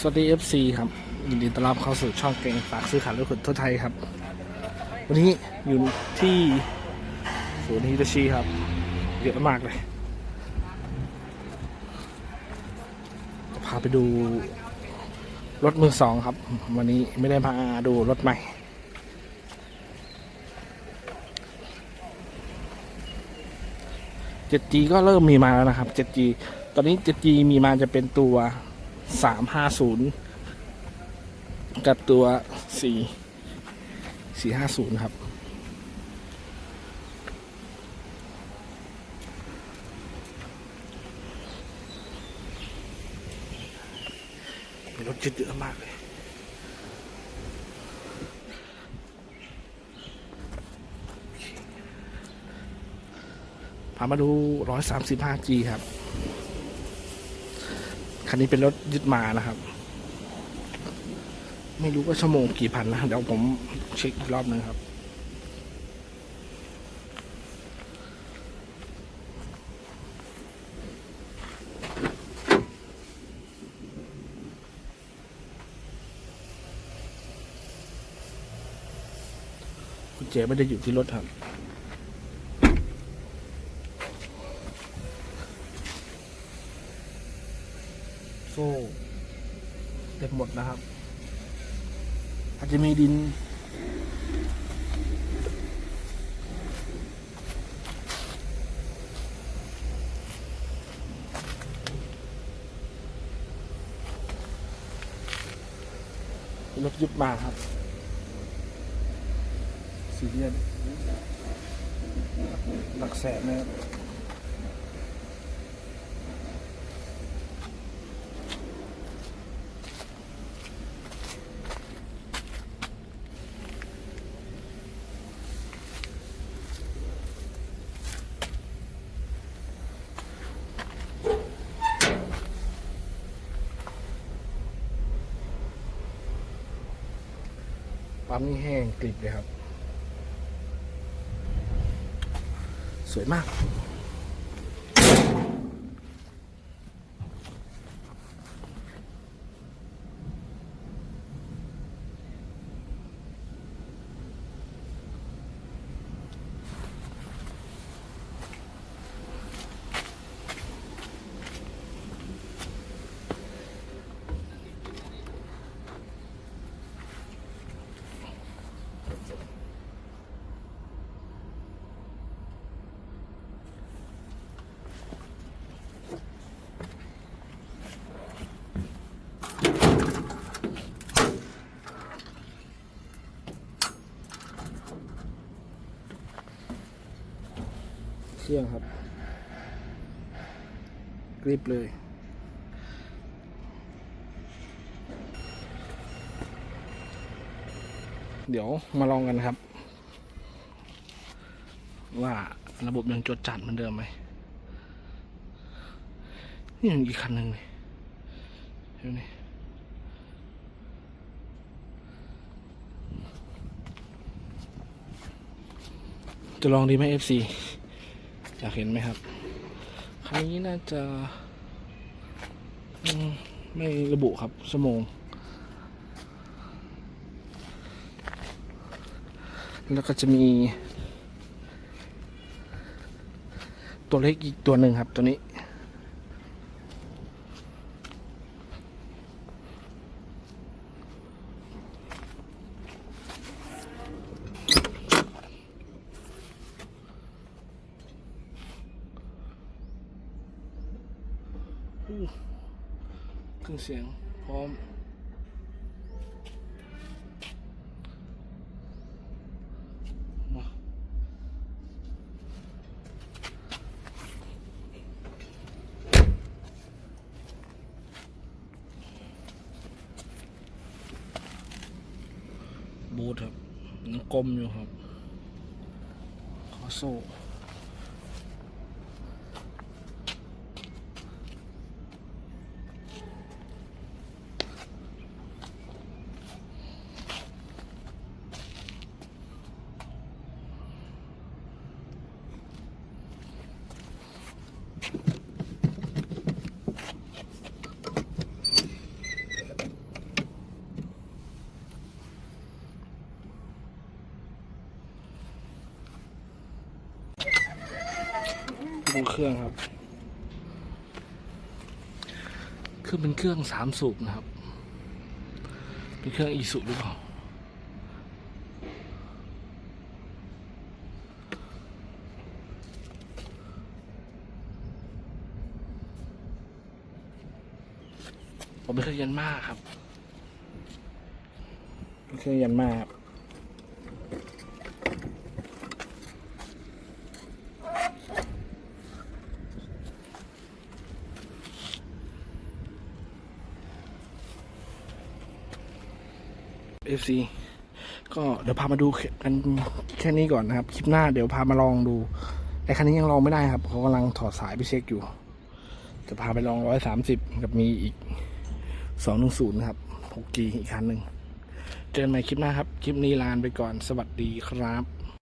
สวัสดี FC ครับยินดีต้อนรับเข้าสู่ช่องเก่งฝากซื้อขายรถขนทั่วไทยครับ วันนี้อยู่ที่ศูนย์ฮิโตชิครับเยอะมากเลยจะพาไปดูรถมือสองครับ วันนี้ไม่ได้มาดูรถใหม่ 7G ก็เริ่มมีมาแล้วนะครับ 7G ตอนนี้ 7G มีมาจะเป็นตัว 350กับตัว4 450ครับ รถจิตเยอะมากเลยพามาดู 135G ครับ คันนี้เป็นรถยึดมานะครับ ไม่รู้ว่าชั่วโมงกี่พันนะเดี๋ยวผมเช็คอีกรอบหนึงครับคุณเจไม่ได้อยู่ที่รถครับ โซ่เต็มหมดนะครับ อาจจะมีดิน รถยุบมาครับสีเลียนหลักแสนนะครับ ปั๊มนี่แห้งกริบเลยครับ สวยมาก เครื่องครับกริบเลย เดี๋ยวมาลองกันครับ ว่าระบบยังจดจัดเหมือนเดิมไหมนี่ยังอีกคันหนึ่งเลยเดี๋ยวนี้จะลองดีไหม FC อยากเห็นไหมครับ คันนี้น่าจะไม่ระบุครับชั่วโมง แล้วก็จะมี ตัวเล็กอีกตัวหนึ่งครับตัวนี้ อู้เครื่องเสียงพร้อม มาบูทครับยังกลมอยู่ครับขอโซ่ ดูเครื่องครับเครื่องเป็นเครื่องสามสูบนะครับ เป็นเครื่องอีสุหรือเปล่าผมเป็นเครื่องยันมาครับเป็นเครื่องยันมาครับ FC ก็เดี๋ยวพามาดูกันแค่นี้ก่อนนะครับ คลิปหน้าเดี๋ยวพามาลองดู แต่คันนี้ยังลองไม่ได้ครับเขากำลังถอดสายไปเช็คอยู่ จะพาไปลองร้อยสามสิบกับมีอีกสองหนึ่งศูนย์ครับหกกีอีกคันหนึ่ง เจอกันใหม่คลิปหน้าครับ คลิปนี้ลาไปก่อนสวัสดีครับ